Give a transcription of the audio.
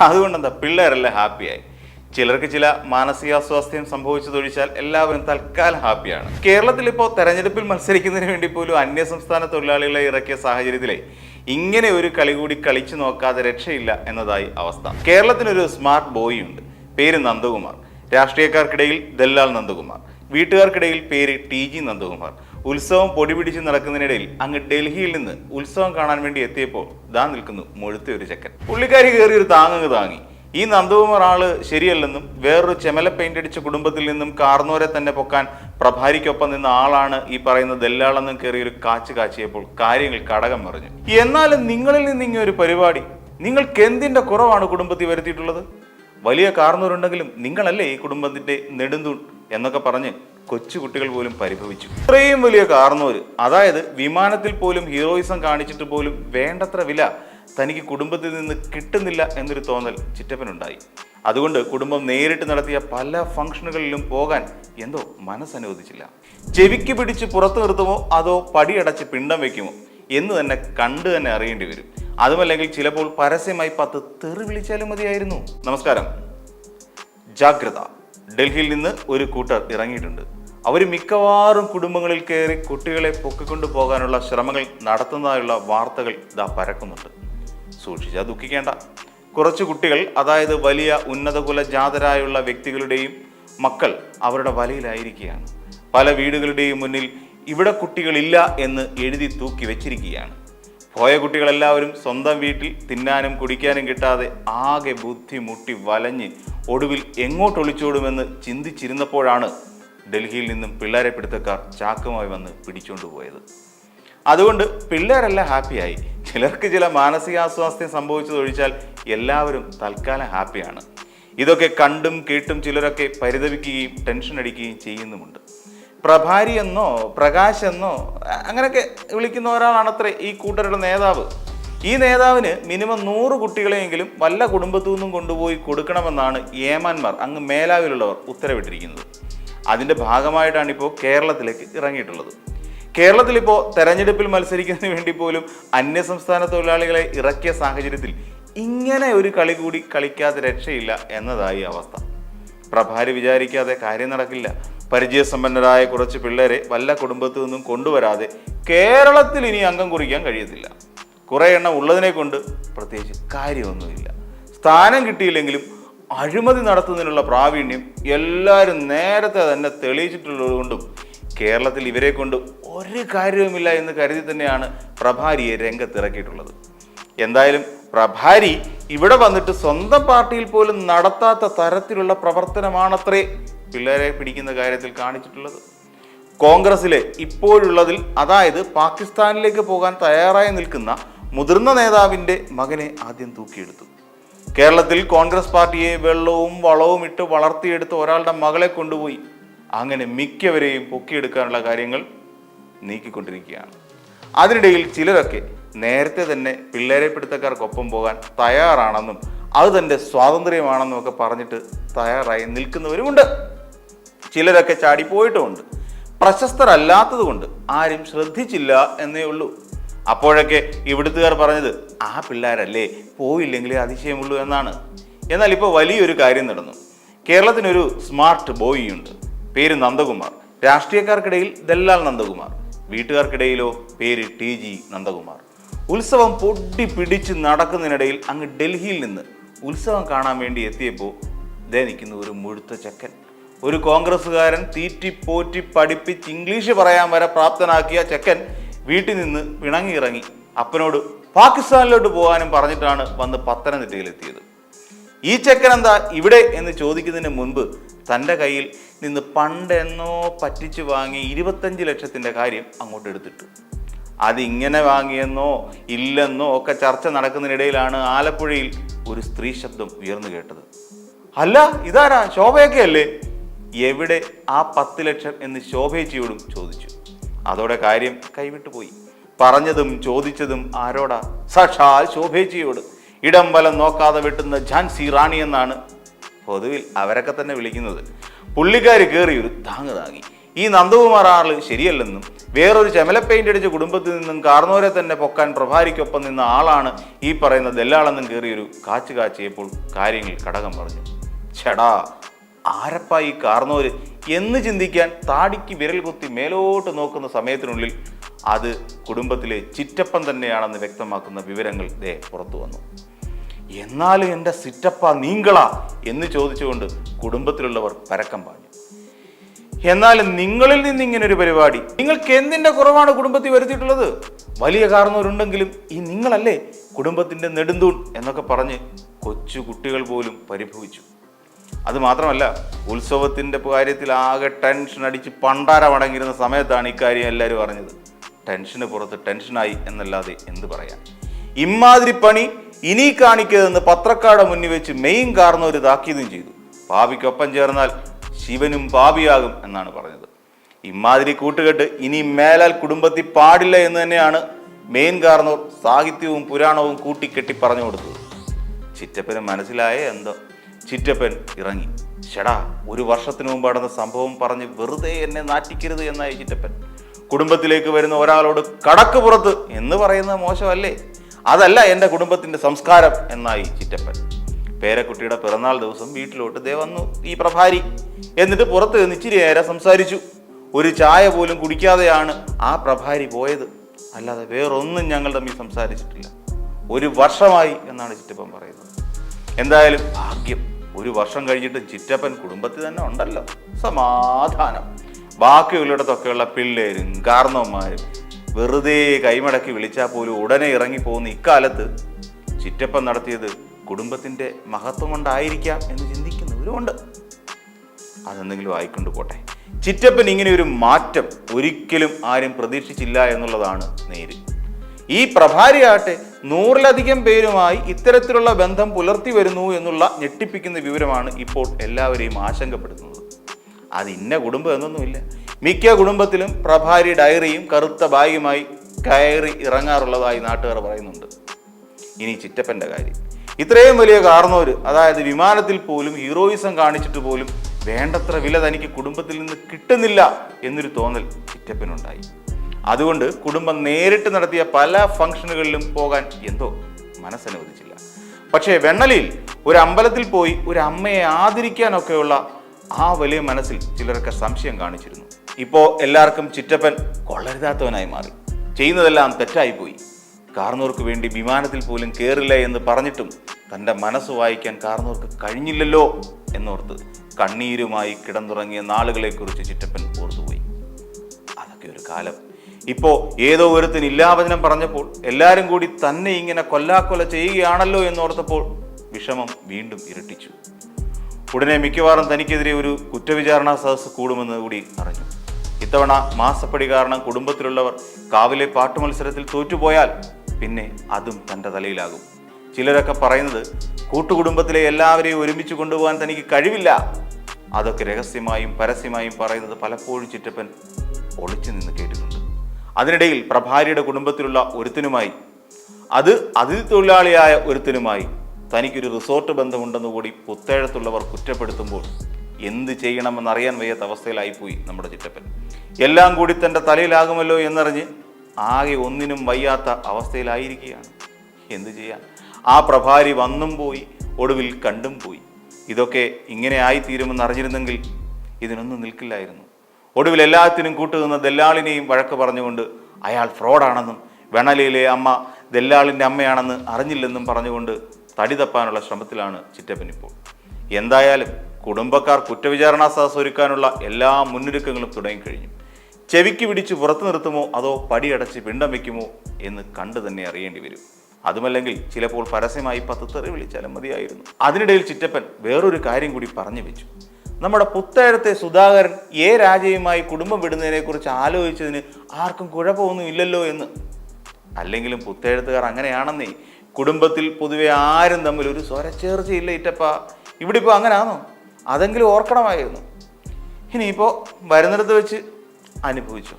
അതുകൊണ്ട് എന്താ പിള്ളേരെല്ലാം ഹാപ്പിയായി. ചിലർക്ക് ചില മാനസികാസ്വാസ്ഥ്യം സംഭവിച്ചതൊഴിച്ചാൽ എല്ലാവരും തൽക്കാലം ഹാപ്പിയാണ്. കേരളത്തിൽ ഇപ്പോൾ തെരഞ്ഞെടുപ്പിൽ മത്സരിക്കുന്നതിന് വേണ്ടി പോലും അന്യസംസ്ഥാന തൊഴിലാളികളെ ഇറക്കിയ സാഹചര്യത്തിലെ ഇങ്ങനെ ഒരു കളി കൂടി കളിച്ചു നോക്കാതെ രക്ഷയില്ല എന്നതായി അവസ്ഥ. കേരളത്തിനൊരു സ്മാർട്ട് ബോയ് ഉണ്ട്. പേര് നന്ദകുമാർ. രാഷ്ട്രീയക്കാർക്കിടയിൽ ദല്ലാൽ നന്ദകുമാർ. വീട്ടുകാർക്കിടയിൽ പേര് ടി ജി നന്ദകുമാർ. ഉത്സവം പൊടിപിടിച്ച് നടക്കുന്നതിനിടയിൽ അങ്ങ് ഡൽഹിയിൽ നിന്ന് ഉത്സവം കാണാൻ വേണ്ടി എത്തിയപ്പോൾ ദാ നിൽക്കുന്നു മുഴുത്ത ഒരു ചെക്കൻ. പുള്ളിക്കാരി കയറി ഒരു താങ്ങങ്ങ് താങ്ങി. ഈ നന്ദകുമാർ ആൾ ശരിയല്ലെന്നും വേറൊരു ചെമല പെയിന്റ് അടിച്ച കുടുംബത്തിൽ നിന്നും കാർന്നോരെ തന്നെ പൊക്കാൻ പ്രഭാരിക്കൊപ്പം നിന്ന ആളാണ് ഈ പറയുന്ന ദല്ലാളെന്നും കയറി ഒരു കാച്ചു കാച്ചിയപ്പോൾ കാര്യങ്ങൾ കടകം പറഞ്ഞു എന്നാലും നിങ്ങളിൽ നിന്ന് ഇങ്ങനെ ഒരു പരിപാടി. നിങ്ങൾക്ക് എന്തിന്റെ കുറവാണ് കുടുംബത്തിൽ വരുത്തിയിട്ടുള്ളത്? വലിയ കാർന്നൂരുണ്ടെങ്കിലും നിങ്ങളല്ലേ ഈ കുടുംബത്തിന്റെ നെടുന്തൂൺ എന്നൊക്കെ പറഞ്ഞ് കൊച്ചുകുട്ടികൾ പോലും പരിഭവിച്ചു. ഇത്രയും വലിയ കാർന്നോര് അതായത് വിമാനത്തിൽ പോലും ഹീറോയിസം കാണിച്ചിട്ട് പോലും വേണ്ടത്ര വില തനിക്ക് കുടുംബത്തിൽ നിന്ന് കിട്ടുന്നില്ല എന്നൊരു തോന്നൽ ചിറ്റപ്പനുണ്ടായി. അതുകൊണ്ട് കുടുംബം നേരിട്ട് നടത്തിയ പല ഫംഗ്ഷനുകളിലും പോകാൻ എന്തോ മനസ്സനുവദിച്ചില്ല. ചെവിക്ക് പിടിച്ച് പുറത്തു നിർത്തുമോ അതോ പടിയടച്ച് പിണ്ടം വെക്കുമോ എന്ന് തന്നെ കണ്ടു തന്നെ അറിയേണ്ടി വരും. അതുമല്ലെങ്കിൽ ചിലപ്പോൾ പരസ്യമായി പത്ത് തെറി വിളിച്ചാലും മതിയായിരുന്നു. നമസ്കാരം. ജാഗ്രത. ഡൽഹിയിൽ നിന്ന് ഒരു കൂട്ടർ ഇറങ്ങിയിട്ടുണ്ട്. അവർ മിക്കവാറും കുടുംബങ്ങളിൽ കയറി കുട്ടികളെ പൊക്കിക്കൊണ്ടു പോകാനുള്ള ശ്രമങ്ങൾ നടത്തുന്നതായുള്ള വാർത്തകൾ ഇതാ പരക്കുന്നുണ്ട്. സൂക്ഷിച്ചാൽ ദുഃഖിക്കേണ്ട. കുറച്ച് കുട്ടികൾ അതായത് വലിയ ഉന്നതകുല ജാതരായുള്ള വ്യക്തികളുടെയും മക്കൾ അവരുടെ വലയിലായിരിക്കുകയാണ്. പല വീടുകളുടെയും മുന്നിൽ ഇവിടെ കുട്ടികളില്ല എന്ന് എഴുതി തൂക്കി വെച്ചിരിക്കുകയാണ്. പോയ കുട്ടികളെല്ലാവരും സ്വന്തം വീട്ടിൽ തിന്നാനും കുടിക്കാനും കിട്ടാതെ ആകെ ബുദ്ധിമുട്ടി വലഞ്ഞ് ഒടുവിൽ എങ്ങോട്ട് ഒളിച്ചോടുമെന്ന് ചിന്തിച്ചിരുന്നപ്പോഴാണ് ഡൽഹിയിൽ നിന്നും പിള്ളേരെ പിടുത്തക്കാർ ചാക്കുമായി വന്ന് പിടിച്ചുകൊണ്ടുപോയത് അതുകൊണ്ട് പിള്ളേരെല്ലാം ഹാപ്പിയായി. ചിലർക്ക് ചില മാനസികാസ്വാസ്ഥ്യം സംഭവിച്ചതൊഴിച്ചാൽ എല്ലാവരും തൽക്കാലം ഹാപ്പിയാണ്. ഇതൊക്കെ കണ്ടും കേട്ടും ചിലരൊക്കെ പരിതപിക്കുകയും ടെൻഷൻ അടിക്കുകയും ചെയ്യുന്നുമുണ്ട്. പ്രഭാരി എന്നോ പ്രകാശ് എന്നോ അങ്ങനെയൊക്കെ വിളിക്കുന്ന ഒരാളാണത്രേ ഈ കൂട്ടരുടെ നേതാവ്. ഈ നേതാവിന് മിനിമം നൂറ് കുട്ടികളെയെങ്കിലും വല്ല കുടുംബത്തു നിന്നും കൊണ്ടുപോയി കൊടുക്കണമെന്നാണ് ഏമാന്മാർ അങ്ങ് മേലാവിലുള്ളവർ ഉത്തരവിട്ടിരിക്കുന്നത്. അതിന്റെ ഭാഗമായിട്ടാണ് ഇപ്പോൾ കേരളത്തിലേക്ക് ഇറങ്ങിയിട്ടുള്ളത്. കേരളത്തിൽ ഇപ്പോൾ തെരഞ്ഞെടുപ്പിൽ മത്സരിക്കുന്നതിന് വേണ്ടി പോലും അന്യസംസ്ഥാന തൊഴിലാളികളെ ഇറക്കിയ സാഹചര്യത്തിൽ ഇങ്ങനെ ഒരു കളി കൂടി കളിക്കാതെ രക്ഷയില്ല എന്നതായി അവസ്ഥ. പ്രഭാരി വിചാരിക്കാതെ കാര്യം നടക്കില്ല. പരിചയസമ്പന്നരായ കുറച്ച് പിള്ളേരെ വല്ല കുടുംബത്തു നിന്നും കൊണ്ടുവരാതെ കേരളത്തിൽ ഇനി അംഗം കുറിക്കാൻ കഴിയത്തില്ല. കുറേ എണ്ണം ഉള്ളതിനെ കൊണ്ട് പ്രത്യേകിച്ച് കാര്യമൊന്നുമില്ല. സ്ഥാനം കിട്ടിയില്ലെങ്കിലും അഴിമതി നടത്തുന്നതിനുള്ള പ്രാവീണ്യം എല്ലാവരും നേരത്തെ തന്നെ തെളിയിച്ചിട്ടുള്ളതുകൊണ്ടും കേരളത്തിൽ ഇവരെ കൊണ്ട് ഒരു കാര്യവുമില്ല എന്ന് കരുതി തന്നെയാണ് പ്രഭാരിയെ രംഗത്തിറക്കിയിട്ടുള്ളത്. എന്തായാലും പ്രഭാരി ഇവിടെ വന്നിട്ട് സ്വന്തം പാർട്ടിയിൽ പോലും നടത്താത്ത തരത്തിലുള്ള പ്രവർത്തനമാണത്രേ പിള്ളേരെ പിടിക്കുന്ന കാര്യത്തിൽ കാണിച്ചിട്ടുള്ളത്. കോൺഗ്രസിലെ ഇപ്പോഴുള്ളതിൽ അതായത് പാകിസ്ഥാനിലേക്ക് പോകാൻ തയ്യാറായി നിൽക്കുന്ന മുതിർന്ന നേതാവിന്റെ മകനെ ആദ്യം തൂക്കിയെടുത്തു. കേരളത്തിൽ കോൺഗ്രസ് പാർട്ടിയെ വെള്ളവും വളവും ഇട്ട് വളർത്തിയെടുത്ത് ഒരാളുടെ മകളെ കൊണ്ടുപോയി. അങ്ങനെ മിക്കവരെയും പൊക്കിയെടുക്കാനുള്ള കാര്യങ്ങൾ നീക്കിക്കൊണ്ടിരിക്കുകയാണ്. അതിനിടയിൽ ചിലരൊക്കെ നേരത്തെ തന്നെ പിള്ളേരെ പിടുത്തക്കാർക്കൊപ്പം പോകാൻ തയ്യാറാണെന്നും അത് തന്റെ സ്വാതന്ത്ര്യമാണെന്നും ഒക്കെ പറഞ്ഞിട്ട് തയ്യാറായി നിൽക്കുന്നവരുമുണ്ട്. ചിലരൊക്കെ ചാടിപ്പോയിട്ടുമുണ്ട്. പ്രശസ്തരല്ലാത്തത് കൊണ്ട് ആരും ശ്രദ്ധിച്ചില്ല എന്നേ ഉള്ളൂ. അപ്പോഴൊക്കെ ഇവിടുത്തുകാർ പറഞ്ഞത് ആ പിള്ളേരല്ലേ പോയില്ലെങ്കിലേ അതിശയമുള്ളൂ എന്നാണ്. എന്നാൽ ഇപ്പോൾ വലിയൊരു കാര്യം നടന്നു. കേരളത്തിനൊരു സ്മാർട്ട് ബോയിയുണ്ട്. പേര് നന്ദകുമാർ. രാഷ്ട്രീയക്കാർക്കിടയിൽ ദല്ലാൽ നന്ദകുമാർ. വീട്ടുകാർക്കിടയിലോ പേര് ടി ജി നന്ദകുമാർ. ഉത്സവം പൊട്ടി പിടിച്ച് നടക്കുന്നതിനിടയിൽ അങ്ങ് ഡൽഹിയിൽ നിന്ന് ഉത്സവം കാണാൻ വേണ്ടി എത്തിയപ്പോൾ ഇതേ നിൽക്കുന്ന ഒരു മുഴുത്ത ചെക്കൻ. ഒരു കോൺഗ്രസ്സുകാരൻ തീറ്റിപ്പോറ്റി പഠിപ്പിച്ച് ഇംഗ്ലീഷ് പറയാൻ വരെ പ്രാപ്തനാക്കിയ ചെക്കൻ വീട്ടിൽ നിന്ന് പിണങ്ങിയിറങ്ങി അപ്പനോട് പാകിസ്ഥാനിലോട്ട് പോകാനും പറഞ്ഞിട്ടാണ് വന്ന് പത്തനംതിട്ടയിലെത്തിയത്. ഈ ചെക്കൻ എന്താ ഇവിടെ എന്ന് ചോദിക്കുന്നതിന് മുൻപ് തന്റെ കയ്യിൽ നിന്ന് പണ്ടെന്നോ പറ്റിച്ചു വാങ്ങി ഇരുപത്തഞ്ച് ലക്ഷത്തിന്റെ കാര്യം അങ്ങോട്ട് എടുത്തിട്ടു. അതിങ്ങനെ വാങ്ങിയെന്നോ ഇല്ലെന്നോ ഒക്കെ ചർച്ച നടക്കുന്നതിനിടയിലാണ് ആലപ്പുഴയിൽ ഒരു സ്ത്രീ ശബ്ദം ഉയർന്നു കേട്ടത്. അല്ല ഇതാരാ? ശോഭയൊക്കെ അല്ലേ എവിടെ ആ പത്ത് ലക്ഷം എന്ന് ശോഭയച്ചിയോടും ചോദിച്ചു. അതോടെ കാര്യം കൈവിട്ടു പോയി. പറഞ്ഞതും ചോദിച്ചതും ആരോടാ? സാക്ഷാൽ ശോഭേജിയോട് ഇടം വലം നോക്കാതെ വെട്ടുന്ന ഝാൻസി റാണി എന്നാണ് പൊതുവിൽ അവരൊക്കെ തന്നെ വിളിക്കുന്നത്. പുള്ളിക്കാർ കയറി ഒരു താങ്ങ് താങ്ങി ഈ നന്ദകുമാർ ആൾ ശരിയല്ലെന്നും വേറൊരു ചെമല പെയിന്റ് അടിച്ച കുടുംബത്തിൽ നിന്നും കാർന്നോരെ തന്നെ പൊക്കാൻ പ്രഭാരിക്കൊപ്പം നിന്ന ആളാണ് ഈ പറയുന്ന ദല്ലാളെന്നും കയറിയൊരു കാച്ചു കാച്ചിയപ്പോൾ കാര്യങ്ങൾ കടകം പറഞ്ഞു. ചേടാ ആരപ്പാ ഈ കാർന്നോര് എന്ന് ചിന്തിക്കാൻ താടിക്ക് വിരൽ കുത്തി മേലോട്ട് നോക്കുന്ന സമയത്തിനുള്ളിൽ അത് കുടുംബത്തിലെ ചിറ്റപ്പൻ തന്നെയാണെന്ന് വ്യക്തമാക്കുന്ന വിവരങ്ങൾ ദേ പുറത്തു വന്നു. എന്നാലും എന്റെ സിറ്റപ്പ നീങ്കളാ എന്ന് ചോദിച്ചുകൊണ്ട് കുടുംബത്തിലുള്ളവർ പരക്കം പാഞ്ഞു. എന്നാൽ നിങ്ങളിൽ നിന്ന് ഇങ്ങനെ ഒരു പരിപാടി. നിങ്ങൾക്ക് എന്തിന്റെ കുറവാണ് കുടുംബത്തിൽ വരുത്തിയിട്ടുള്ളത്? വലിയ കാരണവരുണ്ടെങ്കിലും ഈ നിങ്ങളല്ലേ കുടുംബത്തിന്റെ നെടുന്തൂൺ എന്നൊക്കെ പറഞ്ഞ് കൊച്ചു കുട്ടികൾ പോലും പരിഭവിച്ചു. അത് ഉത്സവത്തിന്റെ കാര്യത്തിൽ ആകെ ടെൻഷൻ അടിച്ച് പണ്ടാര മടങ്ങിയിരുന്ന സമയത്താണ് ഇക്കാര്യം എല്ലാവരും അറിഞ്ഞത്. ടെൻഷന് പുറത്ത് ടെൻഷനായി എന്നല്ലാതെ എന്ത് പറയാൻ? ഇമാതിരി പണി ഇനി കാണിക്കതെന്ന് പത്രക്കാരുടെ മുന്നിൽ വെച്ച് മെയിൻ കാർന്നവർ താക്കീതും ചെയ്തു. പാപിക്കൊപ്പം ചേർന്നാൽ ശിവനും പാപിയാകും എന്നാണ് പറഞ്ഞത്. ഇമാതിരി കൂട്ടുകെട്ട് ഇനി മേലാൽ കുടുംബത്തിൽ പാടില്ല എന്ന് തന്നെയാണ് മെയിൻ കാർന്നോർ സാഹിത്യവും പുരാണവും കൂട്ടിക്കെട്ടി പറഞ്ഞു കൊടുത്തത്. ചിറ്റപ്പന് മനസ്സിലായേ എന്തോ? ചിറ്റപ്പൻ ഇറങ്ങി. ചേടാ ഒരു വർഷത്തിന് മുമ്പ് നടന്ന സംഭവം പറഞ്ഞ് വെറുതെ എന്നെ നാറ്റിക്കരുത് എന്നായി ചിറ്റപ്പൻ. കുടുംബത്തിലേക്ക് വരുന്ന ഒരാളോട് കടക്ക് പുറത്ത് എന്ന് പറയുന്ന മോശമല്ലേ? അതല്ല എന്റെ കുടുംബത്തിന്റെ സംസ്കാരം എന്നായി ചിറ്റപ്പൻ. പേരക്കുട്ടിയുടെ പിറന്നാൾ ദിവസം വീട്ടിലോട്ട് ദേ വന്നു ഈ പ്രഭാരി. എന്നിട്ട് പുറത്ത് നിന്ന് ഇച്ചിരി നേരം സംസാരിച്ചു. ഒരു ചായ പോലും കുടിക്കാതെയാണ് ആ പ്രഭാരി പോയത്. അല്ലാതെ വേറൊന്നും ഞങ്ങൾ തമ്മിൽ സംസാരിച്ചിട്ടില്ല. ഒരു വർഷമായി എന്നാണ് ചിറ്റപ്പൻ പറയുന്നത്. എന്തായാലും ഭാഗ്യം. ഒരു വർഷം കഴിഞ്ഞിട്ട് ചിറ്റപ്പൻ കുടുംബത്തിൽ തന്നെ ഉണ്ടല്ലോ. സമാധാനം. ബാക്കിയുള്ളിടത്തൊക്കെയുള്ള പിള്ളേരും കാരണവന്മാരും വെറുതെ കൈമടക്കി വിളിച്ചാൽ പോലും ഉടനെ ഇറങ്ങി പോകുന്ന ഇക്കാലത്ത് ചിറ്റപ്പൻ നടത്തിയത് കുടുംബത്തിന്റെ മഹത്വം കൊണ്ടായിരിക്കാം എന്ന് ചിന്തിക്കുന്നവരുമുണ്ട്. അതെന്തെങ്കിലും ആയിക്കൊണ്ട് പോട്ടെ. ചിറ്റപ്പൻ ഇങ്ങനെ ഒരു മാറ്റം ഒരിക്കലും ആരും പ്രതീക്ഷിച്ചില്ല എന്നുള്ളതാണ് നേര്. ഈ പ്രഭാരിയാട്ടെ നൂറിലധികം പേരുമായി ഇത്തരത്തിലുള്ള ബന്ധം പുലർത്തി വരുന്നു എന്നുള്ള ഞെട്ടിപ്പിക്കുന്ന വിവരമാണ് ഇപ്പോൾ എല്ലാവരെയും ആശങ്കപ്പെടുത്തുന്നത്. അത് ഇന്ന കുടുംബം എന്നൊന്നുമില്ല. മിക്ക കുടുംബത്തിലും പ്രഭാരി ഡയറിയും കറുത്ത ബാഗുമായി കയറി ഇറങ്ങാറുള്ളതായി നാട്ടുകാർ പറയുന്നുണ്ട്. ഇനി ചിറ്റപ്പന്റെ കാര്യം. ഇത്രയും വലിയ കാർന്നോര് അതായത് വിമാനത്തിൽ പോലും ഹീറോയിസം കാണിച്ചിട്ട് പോലും വേണ്ടത്ര വില തനിക്ക് കുടുംബത്തിൽ നിന്ന് കിട്ടുന്നില്ല എന്നൊരു തോന്നൽ ചിറ്റപ്പനുണ്ടായി. അതുകൊണ്ട് കുടുംബം നേരിട്ട് നടത്തിയ പല ഫംഗ്ഷനുകളിലും പോകാൻ എന്തോ മനസ്സനുവദിച്ചില്ല. പക്ഷേ വെണ്ണലിയിൽ ഒരു അമ്പലത്തിൽ പോയി ഒരു അമ്മയെ ആദരിക്കാനൊക്കെയുള്ള ആ വലിയ മനസ്സിൽ ചിലരൊക്കെ സംശയം കാണിച്ചിരുന്നു. ഇപ്പോൾ എല്ലാവർക്കും ചിറ്റപ്പൻ കൊള്ളരുതാത്തവനായി മാറി. ചെയ്യുന്നതെല്ലാം തെറ്റായിപ്പോയി കാർന്നോർക്ക് വേണ്ടി വിമാനത്തിൽ പോലും കയറില്ല എന്ന് പറഞ്ഞിട്ടും തന്റെ മനസ്സ് വായിക്കാൻ കാർന്നോർക്ക് കഴിഞ്ഞില്ലല്ലോ എന്നോർത്ത് കണ്ണീരുമായി കിടന്നുറങ്ങിയ നാളുകളെക്കുറിച്ച് ചിറ്റപ്പൻ കാലം. ഇപ്പോൾ ഏതോ ഒരുത്തിന് ഇല്ലാവചനം പറഞ്ഞപ്പോൾ എല്ലാവരും കൂടി തന്നെ ഇങ്ങനെ കൊല്ലാക്കൊല ചെയ്യുകയാണല്ലോ എന്നോർത്തപ്പോൾ വിഷമം വീണ്ടും ഇരട്ടിച്ചു. ഉടനെ മിക്കവാറും തനിക്കെതിരെ ഒരു കുറ്റവിചാരണ സദസ് കൂടുമെന്ന് കൂടി അറിഞ്ഞു. ഇത്തവണ മാസപ്പടി കാരണം കുടുംബത്തിലുള്ളവർ കാവിലെ പാട്ടു മത്സരത്തിൽ തോറ്റുപോയാൽ പിന്നെ അതും തന്റെ തലയിലാകും. ചിലരൊക്കെ പറയുന്നത് കൂട്ടുകുടുംബത്തിലെ എല്ലാവരെയും ഒരുമിച്ച് കൊണ്ടുപോകാൻ തനിക്ക് കഴിവില്ല. അതൊക്കെ രഹസ്യമായും പരസ്യമായും പറയുന്നത് പലപ്പോഴും ചിറ്റപ്പൻ ഒളിച്ചു നിന്ന് കേട്ടിട്ടുണ്ട്. അതിനിടയിൽ പ്രഭാരിയുടെ കുടുംബത്തിലുള്ള ഒരുത്തിനുമായി അത് അതിഥി തൊഴിലാളിയായ ഒരുത്തിനുമായി തനിക്കൊരു റിസോർട്ട് ബന്ധമുണ്ടെന്ന് കൂടി പുത്തേഴത്തുള്ളവർ കുറ്റപ്പെടുത്തുമ്പോൾ എന്ത് ചെയ്യണമെന്നറിയാൻ വയ്യാത്ത അവസ്ഥയിലായിപ്പോയി നമ്മുടെ ചിറ്റപ്പൻ. എല്ലാം കൂടി തന്റെ തലയിലാകുമല്ലോ എന്നറിഞ്ഞ് ആകെ ഒന്നിനും വയ്യാത്ത അവസ്ഥയിലായിരിക്കുകയാണ്. എന്ത് ചെയ്യാൻ? ആ പ്രഭാരി വന്നും പോയി ഒടുവിൽ കണ്ടും പോയി. ഇതൊക്കെ ഇങ്ങനെ ആയിത്തീരുമെന്ന് അറിഞ്ഞിരുന്നെങ്കിൽ ഇതിനൊന്നും നിൽക്കില്ലായിരുന്നു. ഒടുവിൽ എല്ലാത്തിനും കൂട്ടുനിന്ന ദല്ലാളിനെയും വഴക്ക് പറഞ്ഞുകൊണ്ട് അയാൾ ഫ്രോഡാണെന്നും വെണലിയിലെ അമ്മ ദല്ലാളിന്റെ അമ്മയാണെന്ന് അറിഞ്ഞില്ലെന്നും പറഞ്ഞുകൊണ്ട് തടി തപ്പാനുള്ള ശ്രമത്തിലാണ് ചിറ്റപ്പൻ ഇപ്പോൾ. എന്തായാലും കുടുംബക്കാർ കുറ്റവിചാരണാ സദസ് ഒരുക്കാനുള്ള എല്ലാ മുന്നൊരുക്കങ്ങളും തുടങ്ങിക്കഴിഞ്ഞു. ചെവിക്ക് പിടിച്ച് പുറത്തു നിർത്തുമോ അതോ പടിയടച്ച് പിണ്ടം വയ്ക്കുമോ എന്ന് കണ്ടു തന്നെ അറിയേണ്ടി വരും. അതുമല്ലെങ്കിൽ ചിലപ്പോൾ പരസ്യമായി പത്ത് തെറി വിളിച്ചാലും മതിയായിരുന്നു. അതിനിടയിൽ ചിറ്റപ്പൻ വേറൊരു കാര്യം കൂടി പറഞ്ഞു വെച്ചു. നമ്മുടെ പുത്തേഴത്തെ സുധാകരൻ ഏ രാജയുമായി കുടുംബം വിടുന്നതിനെ കുറിച്ച് ആലോചിച്ചതിന് ആർക്കും കുഴപ്പമൊന്നും ഇല്ലല്ലോ എന്ന്. അല്ലെങ്കിലും പുത്തേഴുത്തുകാർ അങ്ങനെയാണെന്നേ. കുടുംബത്തിൽ പൊതുവെ ആരും തമ്മിൽ ഒരു സ്വരച്ചേർച്ചയില്ല ഇറ്റപ്പ ഇവിടെ ഇപ്പോൾ അങ്ങനെയാണോ അതെങ്കിലും ഓർക്കണമായിരുന്നു. ഇനിയിപ്പോൾ വരുന്നിടത്ത് വെച്ച് അനുഭവിച്ചു.